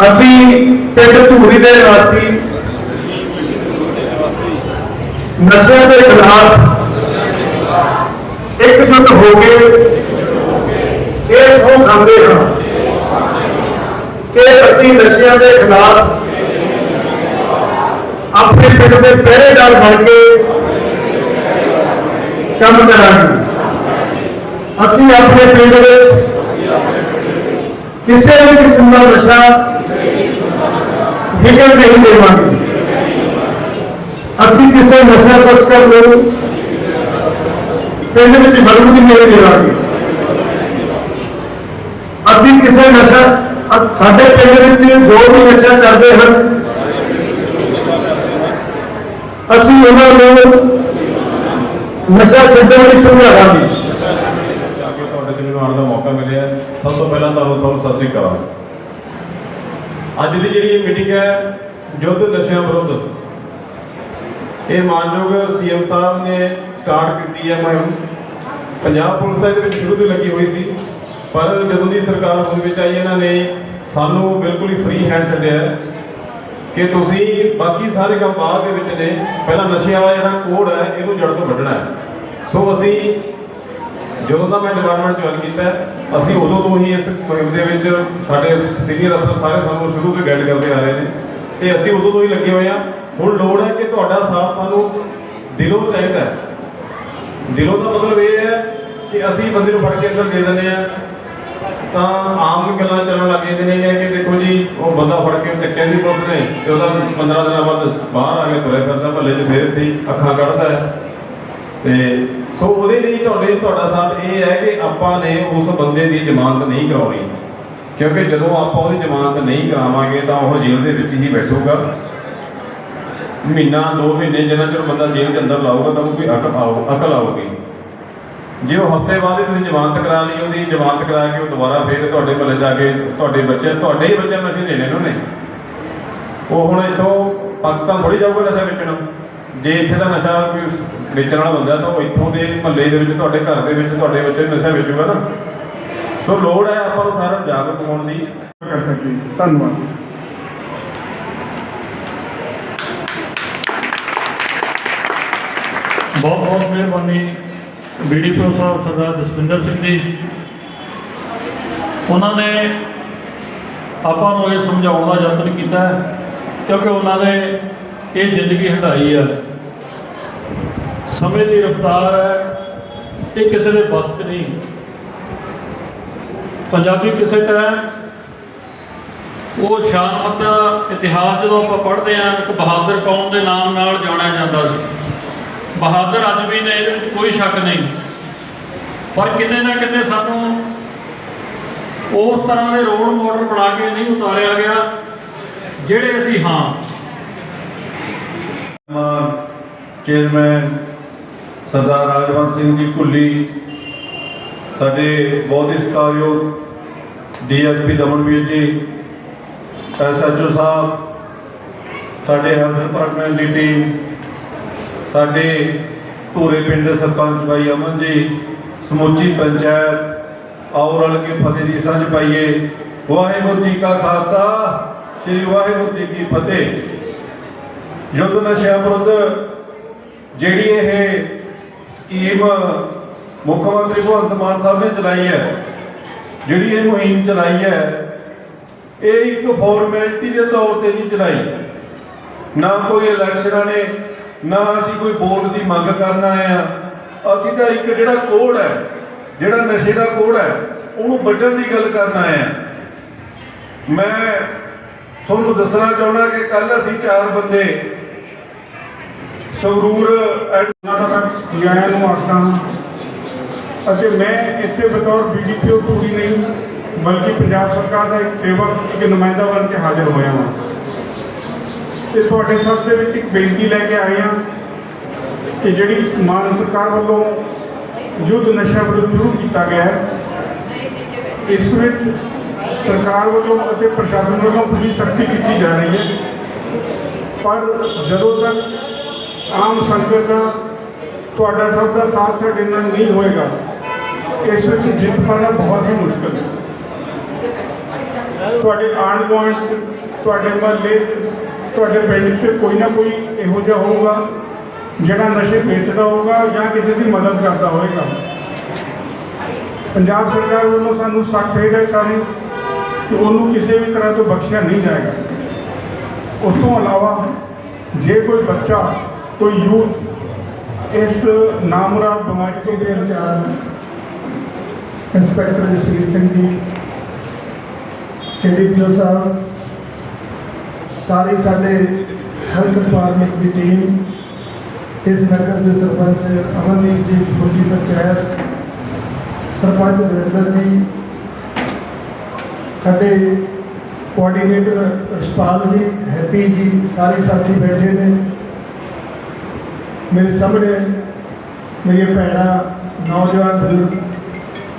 ਅਸੀਂ ਪਿੰਡ ਧੂਰੀ ਦੇ ਨਿਵਾਸੀ ਨਸ਼ਿਆਂ ਦੇ ਖਿਲਾਫ ਇਕਜੁੱਟ ਹੋ ਕੇ ਇਹ ਸਹੁੰ ਖਾਂਦੇ ਹਾਂ ਕਿ ਅਸੀਂ ਨਸ਼ਿਆਂ ਦੇ ਖਿਲਾਫ ਆਪਣੇ ਪਿੰਡ ਦੇ ਪਹਿਰੇਦਾਰ ਬਣ ਕੇ ਕੰਮ ਕਰਾਂਗੇ। ਅਸੀਂ ਆਪਣੇ ਪਿੰਡ ਵਿੱਚ ਕਿਸੇ ਵੀ ਕਿਸਮ ਦਾ ਨਸ਼ਾ ਵਿਕਣ ਨਹੀਂ ਦੇਵਾਂਗੇ ਅਸੀਂ ਕਿਸੇ ਨਸ਼ਾ ਤਸਕਰ ਨੂੰ ਪਿੰਡ ਵਿੱਚ ਵੜਨ ਵੀ ਨਹੀਂ ਦੇਵਾਂਗੇ ਅਸੀਂ ਕਿਸੇ ਨਸ਼ਾ ਅ- ਸਾਡੇ ਪਿੰਡ ਵਿੱਚ ਜੋ ਵੀ ਨਸ਼ਾ ਕਰਦੇ ਹਨ ਅਸੀਂ ਉਹਨਾਂ ਨੂੰ ਨਸ਼ਾ ਛੱਡਣ ਲਈ ਸਮਝਾਵਾਂਗੇ ਜਾ ਕੇ ਤੁਹਾਡੇ ਤੇ ਮੈਨੂੰ ਆਉਣ ਦਾ ਮੌਕਾ ਮਿਲਿਆ ਹੈ। ਸਭ ਤੋਂ ਪਹਿਲਾਂ ਤੁਹਾਨੂੰ ਸਭ ਸਤਿ ਸ੍ਰੀ ਅਕਾਲ। ਅੱਜ ਦੀ ਜਿਹੜੀ ਇਹ ਮੀਟਿੰਗ ਹੈ, ਯੁੱਧ ਨਸ਼ਿਆਂ ਵਿਰੁੱਧ। ਇਹ ਮਾਨਯੋਗ ਸੀਐਮ ਸਾਹਿਬ ਨੇ ਸਟਾਰਟ ਕੀਤੀ ਹੈ ਮੁਹਿੰਮ ਪੰਜਾਬ ਪੁਲਿਸ ਦਾ ਇਹਦੇ ਵਿੱਚ ਸ਼ੁਰੂ ਤੋਂ ਲੱਗੀ ਹੋਈ ਸੀ, ਪਰ ਜਦੋਂ ਦੀ ਸਰਕਾਰ ਹੁਣ ਵਿੱਚ ਆਈ, ਇਹਨਾਂ ਨੇ ਸਾਨੂੰ ਬਿਲਕੁਲ ਹੀ ਫ੍ਰੀ ਹੈਂਡ ਛੱਡਿਆ ਕਿ ਤੁਸੀਂ ਬਾਕੀ ਸਾਰੇ ਕੰਮ ਬਾਅਦ ਦੇ ਵਿੱਚ ਨੇ, ਪਹਿਲਾਂ ਨਸ਼ੇ ਵਾਲਾ ਜਿਹੜਾ ਕੋਡ ਹੈ, ਇਹਨੂੰ ਜੜ ਤੋਂ ਵੱਢਣਾ ਹੈ। ਸੋ ਅਸੀਂ ਜਦੋਂ ਦਾ ਮੈਂ ਡਿਪਾਰਟਮੈਂਟ ਜੁਆਇਨ ਕੀਤਾ ਅਸੀਂ ਉਦੋਂ ਤੋਂ ਹੀ ਇਸ ਮੁਹਿੰਮ ਦੇ ਵਿੱਚ ਸਾਡੇ ਸੀਨੀਅਰ ਅਫਸਰ ਸਾਰੇ ਸਾਨੂੰ ਸ਼ੁਰੂ ਤੋਂ ਗਾਈਡ ਕਰਦੇ ਆ ਰਹੇ ਨੇ। ਤੇ ਅਸੀਂ ਉਦੋਂ ਤੋਂ ਹੀ ਲੱਗੇ ਹੋਏ ਆ। ਹੁਣ ਲੋੜ ਹੈ ਕਿ ਤੁਹਾਡਾ ਸਾਥ ਸਾਨੂੰ ਦਿਲੋਂ ਚਾਹੀਦਾ ਹੈ। ਦਿਲੋਂ ਦਾ ਮਤਲਬ ਇਹ ਹੈ ਕਿ ਅਸੀਂ ਬੰਦੇ ਨੂੰ ਫੜ ਕੇ ਅੰਦਰ ਦੇ ਦਿੰਦੇ ਆ ਤਾਂ ਆਮ ਗੱਲਾਂ ਚੱਲਣ ਲੱਗ ਜਾਂਦੀਆਂ ਨੇ ਕਿ ਦੇਖੋ ਜੀ, ਉਹ ਬੰਦਾ ਫੜ ਕੇ ਚੱਕਿਆ ਸੀ ਪੁਲਿਸ ਨੇ ਤੇ ਉਹਦਾ 15 ਦਿਨਾਂ ਬਾਅਦ ਬਾਹਰ ਆ ਕੇ ਤੁਰਿਆ ਫਿਰਦਾ ਮਹੱਲੇ 'ਚ ਫੇਰ ਸੀ, ਅੱਖਾਂ ਕੱਢਦਾ ਹੈ। ਤੇ ਸੋ ਉਹਦੇ ਲਈ ਤੁਹਾਡੇ ਤੁਹਾਡਾ ਸਾਥ ਇਹ ਹੈ ਕਿ ਆਪਾਂ ਨੇ ਉਸ ਬੰਦੇ ਦੀ ਜ਼ਮਾਨਤ ਨਹੀਂ ਕਰਾਉਣੀ। ਕਿਉਂਕਿ ਜਦੋਂ ਆਪਾਂ ਉਹਦੀ ਜ਼ਮਾਨਤ ਨਹੀਂ ਕਰਾਵਾਂਗੇ ਤਾਂ ਉਹ ਜੇਲ੍ਹ ਦੇ ਵਿੱਚ ਹੀ ਬੈਠੂਗਾ। ਮਹੀਨਾ, ਦੋ ਮਹੀਨੇ ਜਿੰਨਾ ਚਿਰ ਬੰਦਾ ਜੇਲ੍ਹ ਦੇ ਅੰਦਰ ਲਾਊਗਾ ਤਾਂ ਉਹਨੂੰ ਕੋਈ ਅਕਲ ਆਊ, ਅਕਲ ਆਊਗੀ। ਜੇ ਉਹ ਹਫ਼ਤੇ ਬਾਅਦ ਹੀ ਤੁਸੀਂ ਜ਼ਮਾਨਤ ਕਰਾ ਲਈ, ਉਹਦੀ ਜ਼ਮਾਨਤ ਕਰਾ ਕੇ ਉਹ ਦੁਬਾਰਾ ਫੇਰ ਤੁਹਾਡੇ ਮਹੱਲੇ ਜਾ ਕੇ ਤੁਹਾਡੇ ਬੱਚੇ, ਤੁਹਾਡੇ ਹੀ ਬੱਚਿਆਂ ਨੂੰ ਨਸ਼ੇ ਦੇਣੇ ਨੇ ਉਹਨੇ। ਉਹ ਹੁਣ ਇੱਥੋਂ ਪਾਕਿਸਤਾਨ ਥੋੜੀ ਜਾਊਗਾ ਨਸ਼ਾ ਵੇਚਣ। ਜੇ ਇੱਥੇ ਦਾ ਨਸ਼ਾ ਕੋਈ ਵੇਚਣ ਵਾਲਾ ਬੰਦਾ ਤਾਂ ਉਹ ਇੱਥੋਂ ਦੇ ਮਹੱਲੇ ਦੇ ਵਿੱਚ ਤੁਹਾਡੇ ਘਰ ਦੇ ਵਿੱਚ ਤੁਹਾਡੇ ਬੱਚੇ ਨਸ਼ਾ ਵੇਚੂਗਾ ਨਾ। ਸੋ ਲੋੜ ਹੈ ਆਪਾਂ ਨੂੰ ਸਾਰਿਆਂ ਨੂੰ ਜਾਗਰੂਕ ਹੋਣ ਦੀ। ਕਰ ਸਕੀਏ। ਧੰਨਵਾਦ। ਬਹੁਤ ਬਹੁਤ ਮਿਹਰਬਾਨੀ ਬੀਡੀਪੀਓ ਸਾਹਿਬ ਸਰਦਾਰ ਜਸਵਿੰਦਰ ਸਿੰਘ ਜੀ। ਉਹਨਾਂ ਨੇ ਆਪਾਂ ਨੂੰ ਇਹ ਸਮਝਾਉਣ ਦਾ ਯਤਨ ਕੀਤਾ ਕਿਉਂਕਿ ਉਹਨਾਂ ਨੇ ਇਹ ਜ਼ਿੰਦਗੀ ਹੰਢਾਈ ਹੈ। ਸਮੇਂ ਦੀ ਰਫ਼ਤਾਰ ਹੈ ਇਹ ਕਿਸੇ ਦੇ ਬਸ 'ਚ ਨਹੀਂ। ਪੰਜਾਬੀ ਕਿਸੇ ਟਾਈਮ ਉਹ ਸ਼ਾਨਮਤ ਇਤਿਹਾਸ ਜਦੋਂ ਆਪਾਂ ਪੜ੍ਹਦੇ ਹਾਂ, ਇੱਕ ਬਹਾਦਰ ਕੌਮ ਦੇ ਨਾਮ ਨਾਲ ਜਾਣਿਆ ਜਾਂਦਾ ਸੀ। ਬਹਾਦਰ ਅੱਜ ਵੀ ਨੇ ਇਹਦੇ ਵਿੱਚ ਕੋਈ ਸ਼ੱਕ ਨਹੀਂ। ਪਰ ਕਿਤੇ ਨਾ ਕਿਤੇ ਸਾਨੂੰ ਉਸ ਤਰ੍ਹਾਂ ਦੇ ਰੋਲ ਮਾਡਲ ਬਣਾ ਕੇ ਨਹੀਂ ਉਤਾਰਿਆ ਗਿਆ, ਜਿਹੜੇ ਅਸੀਂ ਹਾਂ। ਚੇਅਰਮੈਨ ਸਰਦਾਰ ਰਾਜਵੰਤ ਸਿੰਘ ਜੀ ਕੁੱਲੀ, ਸਾਡੇ ਬਹੁਤ ਹੀ ਸਤਿਕਾਰਯੋਗ ਡੀਐਸਪੀ ਦਮਨਵੀਰ ਜੀ, ਐਸਐਚਓ ਸਾਹਿਬ, ਸਾਡੇ ਹੈਲਥ ਡਿਪਾਰਟਮੈਂਟ ਦੀ ਟੀਮ, ਸਾਡੇ ਧੂਰੇ ਪਿੰਡ ਦੇ ਸਰਪੰਚ ਭਾਈ ਅਮਨ ਜੀ, ਸਮੁੱਚੀ ਪੰਚਾਇਤ, ਆਓ ਰਲ ਕੇ ਫਤਿਹ ਦੀ ਸਾਂਝ ਪਾਈਏ। ਵਾਹਿਗੁਰੂ ਜੀ ਕਾ ਖਾਲਸਾ, ਸ੍ਰੀ ਵਾਹਿਗੁਰੂ ਜੀ ਕੀ ਫਤਿਹ। ਯੁੱਧ ਨਸ਼ਿਆਂ ਵਿਰੁੱਧ ਜਿਹੜੀ ਇਹ ਸਕੀਮ ਮੁੱਖ ਮੰਤਰੀ ਭਗਵੰਤ ਮਾਨ ਸਾਹਿਬ ਨੇ ਚਲਾਈ ਹੈ। ਜਿਹੜੀ ਇਹ ਮੁਹਿੰਮ ਚਲਾਈ ਹੈ, ਇਹ ਇੱਕ ਫਾਰਮੈਲਿਟੀ ਦੇ ਤੌਰ ਤੇ ਨਹੀਂ ਚਲਾਈ। ਨਾ ਕੋਈ ਇਲੈਕਸ਼ਨਾਂ ਨੇ ਨਾ ਅਸੀਂ ਕੋਈ ਵੋਟ ਦੀ ਮੰਗ ਕਰਨ ਆਏ ਆ ਅਸੀਂ ਤਾਂ ਇੱਕ ਜਿਹੜਾ ਕੋਡ ਹੈ, ਜਿਹੜਾ ਨਸ਼ੇ ਦਾ ਕੋਡ ਹੈ, ਉਹਨੂੰ ਵੱਢਣ ਦੀ ਗੱਲ ਕਰਨ ਆਏ ਆ ਮੈਂ ਤੁਹਾਨੂੰ ਦੱਸਣਾ ਚਾਹੁੰਦਾ ਕਿ ਕੱਲ ਅਸੀਂ ਚਾਰ ਬੰਦੇ ਸੰਗਰੂਰ ਐਡ ਤੱਕ ਜਿਆਇਆਂ ਨੂੰ ਆਖਦਾ ਹਾਂ ਅਤੇ ਮੈਂ ਇੱਥੇ ਬਤੌਰ ਬੀਡੀਪੀਓ ਪੂਰੀ ਨਹੀਂ, ਬਲਕਿ ਪੰਜਾਬ ਸਰਕਾਰ ਦਾ ਇੱਕ ਸੇਵਕ, ਇੱਕ ਨੁਮਾਇੰਦਾ ਬਣ ਕੇ ਹਾਜ਼ਰ ਹੋਇਆ ਹਾਂ। ਤੇ ਤੁਹਾਡੇ ਸਭ ਦੇ ਵਿੱਚ ਇੱਕ ਬੇਨਤੀ ਲੈ ਕੇ ਆਏ ਹਾਂ ਕਿ ਜਿਹੜੀ ਮਾਨ ਸਰਕਾਰ ਵੱਲੋਂ ਯੁੱਧ ਨਸ਼ਾ ਵਿਰੁੱਧ ਸ਼ੁਰੂ ਕੀਤਾ ਗਿਆ ਹੈ, ਇਸ ਵਿੱਚ ਸਰਕਾਰ ਵੱਲੋਂ ਅਤੇ ਪ੍ਰਸ਼ਾਸਨ ਵੱਲੋਂ ਪੂਰੀ ਸਖਤੀ ਕੀਤੀ ਜਾ ਰਹੀ ਹੈ। ਪਰ ਜਦੋਂ ਤੱਕ ਆਮ ਸੰਗਤ ਦਾ ਤੁਹਾਡਾ ਸਭ ਦਾ ਸਾਥ ਸਾਡੇ ਨਾਲ ਨਹੀਂ ਹੋਏਗਾ। ਇਸ ਵਿੱਚ ਜਿੱਤ ਪਾਣਾ ਬਹੁਤ ਹੀ ਮੁਸ਼ਕਲ ਹੈ। ਤੁਹਾਡੇ ਆਂਢ ਗੁਆਂਢ 'ਚ, ਤੁਹਾਡੇ ਮਹੱਲੇ 'ਚ, ਤੁਹਾਡੇ ਪਿੰਡ 'ਚ ਕੋਈ ਨਾ ਕੋਈ ਇਹੋ ਜਿਹਾ ਹੋਊਗਾ, ਜਿਹੜਾ ਨਸ਼ੇ ਵੇਚਦਾ ਹੋਊਗਾ ਜਾਂ ਕਿਸੇ ਦੀ ਮਦਦ ਕਰਦਾ ਹੋਵੇਗਾ ਪੰਜਾਬ ਸਰਕਾਰ ਵੱਲੋਂ ਸਾਨੂੰ ਸਖਤ ਹਦਾਇਤਾਂ ਨੇ ਕਿ ਉਹਨੂੰ ਕਿਸੇ ਵੀ ਤਰ੍ਹਾਂ ਤੋਂ ਬਖਸ਼ਿਆ ਨਹੀਂ ਜਾਏਗਾ। ਉਸ ਤੋਂ ਇਲਾਵਾ ਜੇ ਕੋਈ ਬੱਚਾ ਕੋਈ ਯੂਥ ਇਸ ਨਾਮੁਰਾਦ ਬਿਮਾਰੀ ਤੋਂ ਦੇ ਇੰਚਾਰਜ ਇੰਸਪੈਕਟਰ ਜਸਵੀਰ ਸਿੰਘ ਜੀ ਸੀਡੀਪੀਓ ਸਾਹਿਬ ਸਾਰੇ ਸਾਡੇ ਹੈਲਥ ਡਿਪਾਰਟਮੈਂਟ ਦੀ ਟੀਮ ਇਸ ਨਗਰ ਦੇ ਸਰਪੰਚ ਅਮਨਦੀਪ ਜੀ ਸਮੁੱਚੀ ਪੰਚਾਇਤ ਸਰਪੰਚ ਨਰਿੰਦਰ ਜੀ ਸਾਡੇ ਕੋਆਰਡੀਨੇਟਰ ਰਸ਼ਪਾਲ ਜੀ ਹੈਪੀ ਜੀ ਸਾਰੇ ਸਾਥੀ ਬੈਠੇ ਨੇ ਮੇਰੇ ਸਾਹਮਣੇ ਮੇਰੀਆਂ ਭੈਣਾਂ, ਨੌਜਵਾਨ ਬਜ਼ੁਰਗ,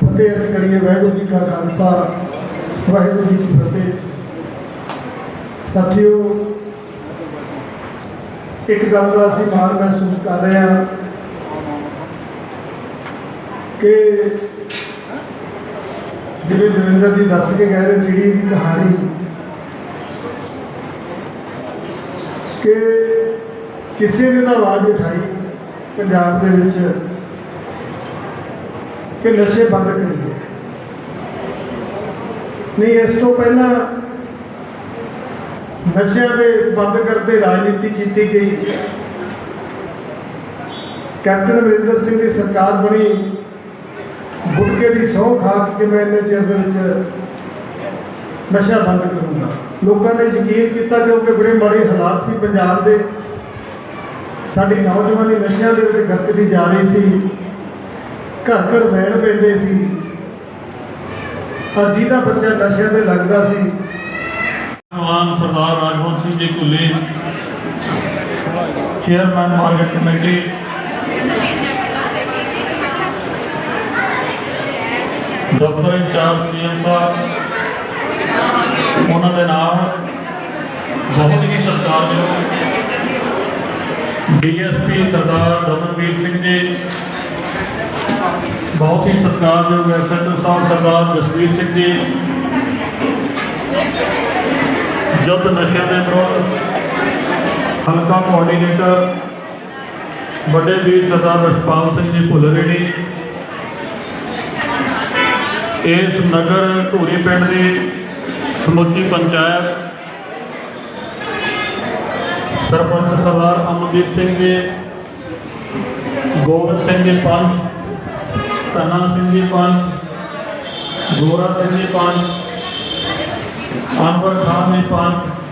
ਫਤਿਹ ਅਰਜ਼ ਕਰੀਏ, ਵਾਹਿਗੁਰੂ ਜੀ ਕਾ ਖਾਲਸਾ, ਵਾਹਿਗੁਰੂ ਜੀ ਕੀ ਫਤਿਹ। ਸਾਥੀਓ, ਇੱਕ ਗੱਲ ਦਾ ਅਸੀਂ ਮਾਣ ਮਹਿਸੂਸ ਕਰ ਰਹੇ ਹਾਂ ਕਿ ਜਿਵੇਂ ਦਵਿੰਦਰ ਜੀ ਦੱਸ ਕੇ ਕਹਿ ਰਹੇ ਚਿੜੀ ਦੀ ਕਹਾਣੀ, ਕਿ ਕਿਸੇ ਨੇ ਨਾ ਆਵਾਜ਼ ਉਠਾਈ ਪੰਜਾਬ ਦੇ ਵਿੱਚ ਕਿ ਨਸ਼ੇ ਬੰਦ ਕਰੀਏ। ਨਹੀਂ, ਇਸ ਤੋਂ ਪਹਿਲਾਂ ਨਸ਼ਿਆਂ ਦੇ ਬੰਦ ਕਰਦੇ ਰਾਜਨੀਤੀ ਕੀਤੀ ਗਈ। ਕੈਪਟਨ ਅਮਰਿੰਦਰ ਸਿੰਘ ਦੀ ਸਰਕਾਰ ਬਣੀ। ਗੁਟਕੇ ਦੀ ਸਹੁੰ ਖਾ ਕੇ ਮੈਂ ਇੰਨੇ ਚਿਰ ਦੇ ਵਿੱਚ ਨਸ਼ਾ ਬੰਦ ਕਰੂੰਗਾ। ਲੋਕਾਂ ਨੇ ਯਕੀਨ ਕੀਤਾ ਕਿਉਂਕਿ ਬੜੇ ਮਾੜੇ ਹਾਲਾਤ ਸੀ ਪੰਜਾਬ ਦੇ। ਸਾਡੀ ਨੌਜਵਾਨੀ ਨਸ਼ਿਆਂ ਦੇ ਵਿੱਚ ਗਰਕਦੀ ਜਾ ਰਹੀ ਸੀ। ਘਰ ਘਰ ਵੈਣ ਪੈਂਦੇ ਸੀ। ਪਰ ਜਿਹਦਾ ਬੱਚਾ ਨਸ਼ਿਆਂ ਤੇ ਲੱਗਦਾ ਸੀ। Navaan Sardar Rajwant Singh ji Kulli chairman market committee. ਦਫ਼ਤਰ ਇੰਚਾਰਜ ਸੀਐਮ ਸਾਹਿਬ, ਉਹਨਾਂ ਦੇ ਨਾਲ ਬਹੁਤ ਹੀ ਸਤਿਕਾਰਯੋਗ ਡੀਐਸਪੀ ਸਰਦਾਰ ਦਮਨਵੀਰ ਸਿੰਘ ਜੀ। ਬਹੁਤ ਹੀ ਸਤਿਕਾਰਯੋਗ ਐਸਐਚਓ ਸਾਹਿਬ ਸਰਦਾਰ ਜਸਵੀਰ ਸਿੰਘ ਜੀ। ਜਦ ਨਸ਼ਿਆਂ ਦੇ ਵਿਰੁੱਧ ਹਲਕਾ ਕੋਆਰਡੀਨੇਟਰ ਵੱਡੇ ਵੀਰ ਸਰਦਾਰ ਰਸ਼ਪਾਲ ਸਿੰਘ ਜੀ ਭੁੱਲਰੇਣੀ ਇਸ ਨਗਰ ਧੂਰੀ ਪਿੰਡ ਦੀ ਸਮੁੱਚੀ ਪੰਚਾਇਤ ਸਰਪੰਚ ਸਰਦਾਰ ਅਮਨਦੀਪ ਸਿੰਘ ਜੀ, ਗੋਬਿੰਦ ਸਿੰਘ ਜੀ ਪੰਚ ਧਨਾ ਸਿੰਘ ਜੀ ਪੰਚ ਗੋਰਾ ਸਿੰਘ ਜੀ ਪੰਚ ਅਨਵਰ ਖਾਨ ਜੀ ਪੰਚ